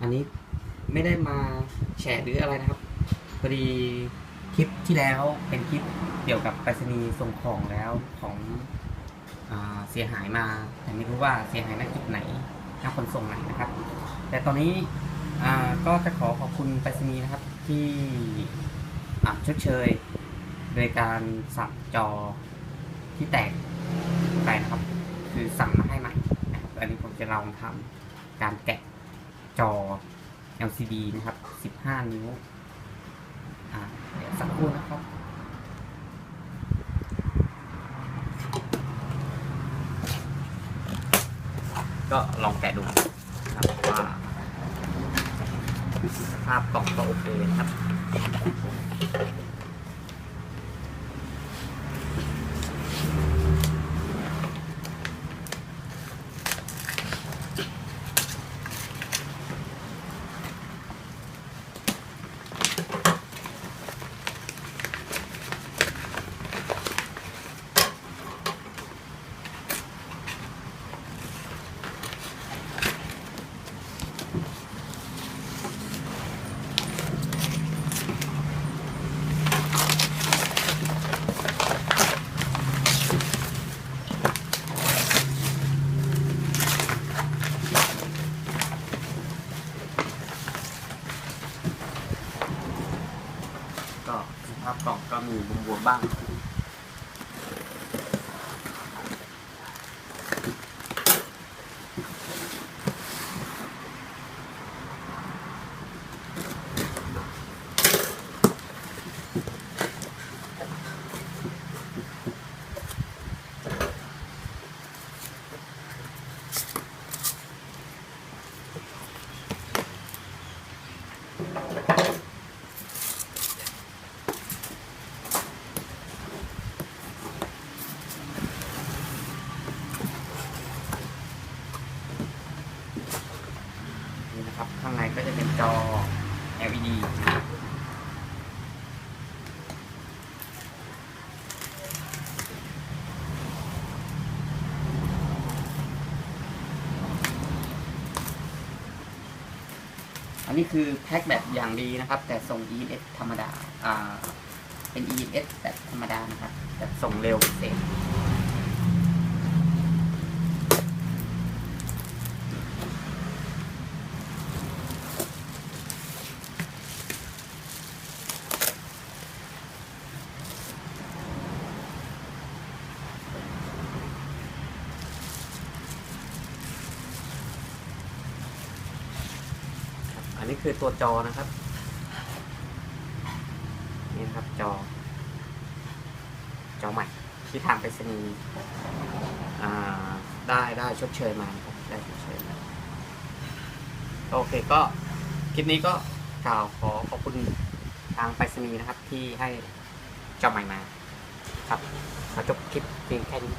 อันนี้ไม่ได้มาแชร์หรืออะไรนะครับพอดีคลิปที่แล้วเป็นคลิปเกี่ยวกับไปรษณีย์ส่งของแล้วของอาเสียหายมาแต่ไม่รู้ว่าเสียหายณจุดไหนหน้าขนส่งไหนนะครับ แต่ตอนนี้อ่าก็จะขอขอบคุณไปรษณีย์นะครับที่อ่าชดเชย โดยการสับจอที่แตกไปนะครับ คือสั่งมาให้ใหม่นะครับอันนี้ผมจะลองทำ การแกะจอ LCD นะครับ 15 นิ้วอ่าเดี๋ยวสักครู่นะครับ ก็ลองแกะดูนะครับว่าภาพกล่องก็โอเคนะครับ ครับกล่องก็มีบวมๆบ้าง นะครับ ข้างในก็จะเป็นจอ LED อันนี้คือแพ็คแบบอย่างดีนะครับ แต่ส่ง e s ธรรมดา อ่า เป็น e s แบบธรรมดานะครับ แบบส่งเร็วพิเศษ อันนี้คือตัวจอนะครับ นี่นะครับจอ จอใหม่ที่ทางไปรษณีย์ได้ได้ชดเชยมาครับได้ชดเชยมาโอเคก็คลิปนี้ก็กล่าวขอขอบคุณทางไปรษณีย์นะครับ ที่ให้จอใหม่มา ครับขอจบคลิปเพียงแค่นี้